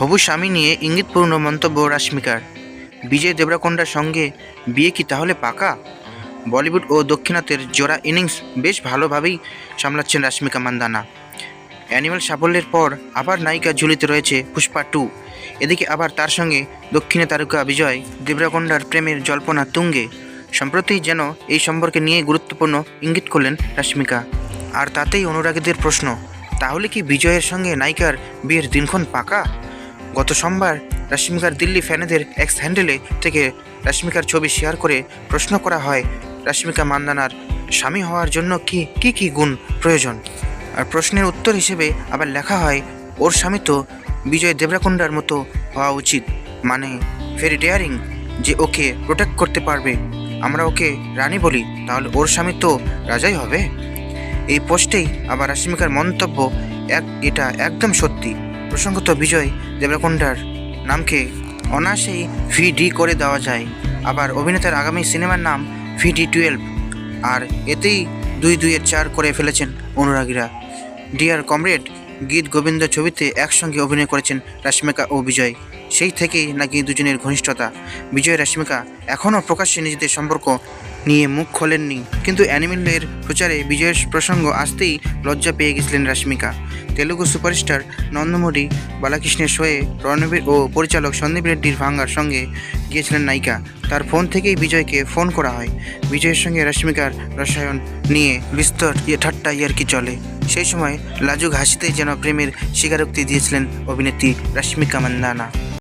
হবু স্বামী নিয়ে ইঙ্গিতপূর্ণ মন্তব্য রাশ্মিকার। বিজয় দেবরাকোন্ডার সঙ্গে বিয়ে কি তাহলে পাকা? বলিউড ও দক্ষিণাতের জোড়া ইনিংস বেশ ভালোভাবেই সামলাচ্ছেন রাশ্মিকা মান্দানা। অ্যানিমাল সাফল্যের পর আবার নায়িকা ঝুলিতে রয়েছে পুষ্পা টু। এদিকে আবার তার সঙ্গে দক্ষিণে তারকা বিজয় দেবরাকোন্ডার প্রেমের জল্পনা তুঙ্গে। সম্প্রতি যেন এই সম্পর্কে নিয়ে গুরুত্বপূর্ণ ইঙ্গিত করলেন রাশ্মিকা। আর তাতেই অনুরাগীদের প্রশ্ন, তাহলে কি বিজয়ের সঙ্গে নায়িকার বিয়ের দিনক্ষণ পাকা? গত সোমবার রাশ্মিকার দিল্লি ফ্যানেদের এক্স হ্যান্ডেলে থেকে রাশ্মিকার ছবি শেয়ার করে প্রশ্ন করা হয়, রাশ্মিকা মান্দানার স্বামী হওয়ার জন্য কি কি কি গুণ প্রয়োজন? আর প্রশ্নের উত্তর হিসেবে আবার লেখা হয়, ওর স্বামী তো বিজয় দেবরাকুন্ডার মতো হওয়া উচিত। মানে ভেরি ডেয়ারিং যে ওকে প্রোটেক্ট করতে পারবে। আমরা ওকে রানী বলি, তাহলে ওর স্বামী তো রাজাই হবে? এই পোস্টেই আবার রাশ্মিকার মন্তব্য এক, এটা একদম সত্যি। প্রসঙ্গত বিজয় দেবরাকোন্ডার নামকে অনায়াসেই ভিডি করে দেওয়া যায়। আবার অভিনেতার আগামী সিনেমার নাম ভিডি টুয়েলভ। আর এতেই দুই দুইয়ের চার করে ফেলেছেন অনুরাগীরা। ডিয়ার কমরেড, গীত গোবিন্দ ছবিতে একসঙ্গে অভিনয় করেছেন রাশ্মিকা ও বিজয়। সেই থেকেই নাকি দুজনের ঘনিষ্ঠতা। বিজয় রাশ্মিকা এখনও প্রকাশ্যে নিজেদের সম্পর্ক নিয়ে মুখ খোলেননি। কিন্তু অ্যানিমেলের প্রচারে বিজয়ের প্রসঙ্গ আসতেই লজ্জা পেয়ে গেছিলেন রাশ্মিকা। তেলুগু সুপারস্টার নন্দমুরি বালাকৃষ্ণের শোয়ে রণবীর ও পরিচালক সন্দীপ রেড্ডির ভাঙ্গার সঙ্গে গিয়েছিলেন নায়িকা। তার ফোন থেকেই বিজয়কে ফোন করা হয়। বিজয়ের সঙ্গে রাশ্মিকার রসায়ন নিয়ে বিস্তর ইয়ে ঠাট্টা ইয়ার্কি চলে। সেই সময় লাজুক হাসিতে যেন প্রেমের স্বীকারোক্তি দিয়েছিলেন অভিনেত্রী রাশ্মিকা মান্দানা।